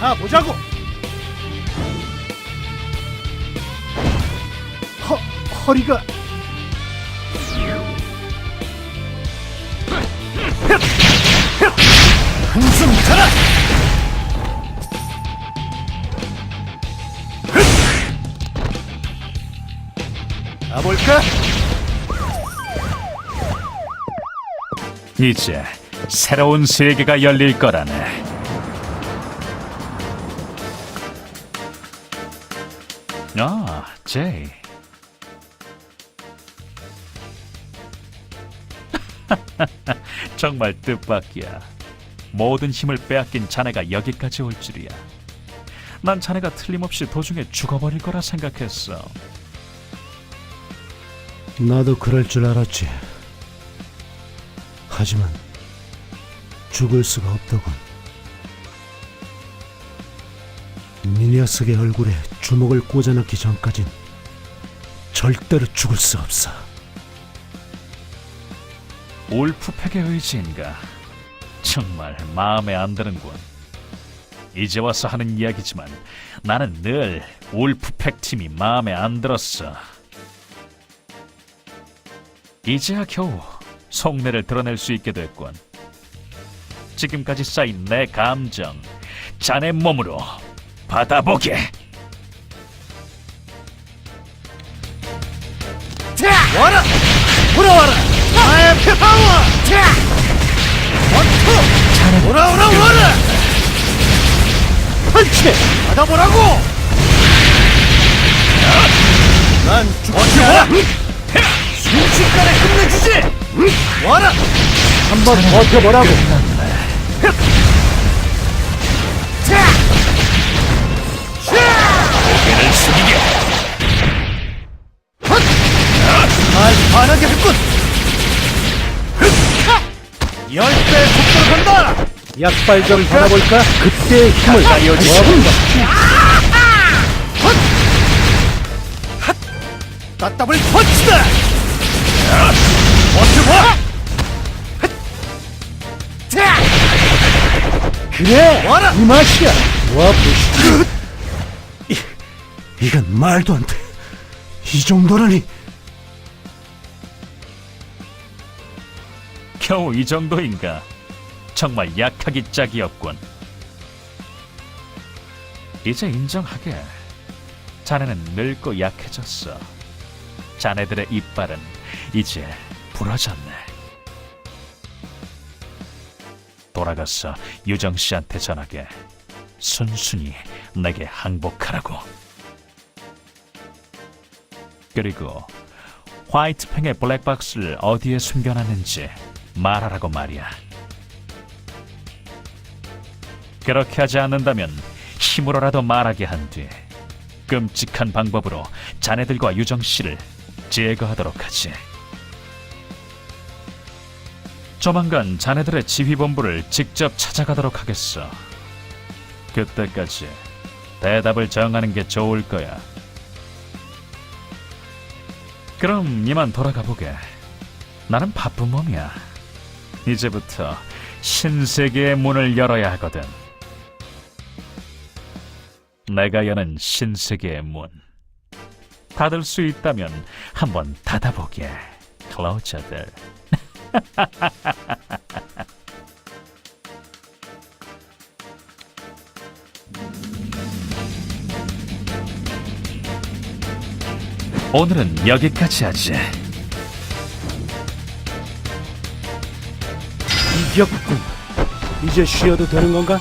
가보자고. 허 허리가 한숨 가라. 가볼까? 이제 새로운 세계가 열릴 거라네. 아, 제이. 정말 뜻밖이야. 모든 힘을 빼앗긴 자네가 여기까지 올 줄이야. 난 자네가 틀림없이 도중에 죽어버릴 거라 생각했어. 나도 그럴 줄 알았지. 하지만 죽을 수가 없더군. 네 녀석의 얼굴에 주먹을 꽂아넣기 전까진 절대로 죽을 수 없어. 올프팩의 의지인가? 정말 마음에 안 드는군. 이제 와서 하는 이야기지만 나는 늘 올프팩 팀이 마음에 안 들었어. 이제야 겨우 속내를 드러낼 수 있게 됐군. 지금까지 쌓인 내 감정, 자네 몸으로 받아보게. 와라! 돌아와라! 나의 파워! 원투! 돌아오라 와라! 펀치! 받아보라고! 난 죽지 않아! 순식간에 끝내주지! 와라! 한번 버텨보라고! 약발 좀 받아볼까? 그때의 힘을 모아본다. 따따블 펀치다! 버텨봐! 그래! 와라! 이 맛이야! 와 보시지! 이, 이건 말도 안 돼. 이 정도라니. 겨우 이 정도인가? 정말 약하기 짝이었군. 이제 인정하게. 자네는 늙고 약해졌어. 자네들의 이빨은 이제 부러졌네. 돌아가서 유정 씨한테 전하게 순순히 내게 항복하라고. 그리고 화이트팽의 블랙박스를 어디에 숨겨놨는지 말하라고 말이야. 그렇게 하지 않는다면 힘으로라도 말하게 한 뒤 끔찍한 방법으로 자네들과 유정 씨를 제거하도록 하지. 조만간 자네들의 지휘본부를 직접 찾아가도록 하겠어. 그때까지 대답을 정하는 게 좋을 거야. 그럼 이만 돌아가 보게. 나는 바쁜 몸이야. 이제부터 신세계의 문을 열어야 하거든. 내가 여는 신세계의 문. 닫을 수 있다면 한번 닫아보게. 클로저들. 오늘은 여기까지 하지. 이겼군. 이제 쉬어도 되는 건가?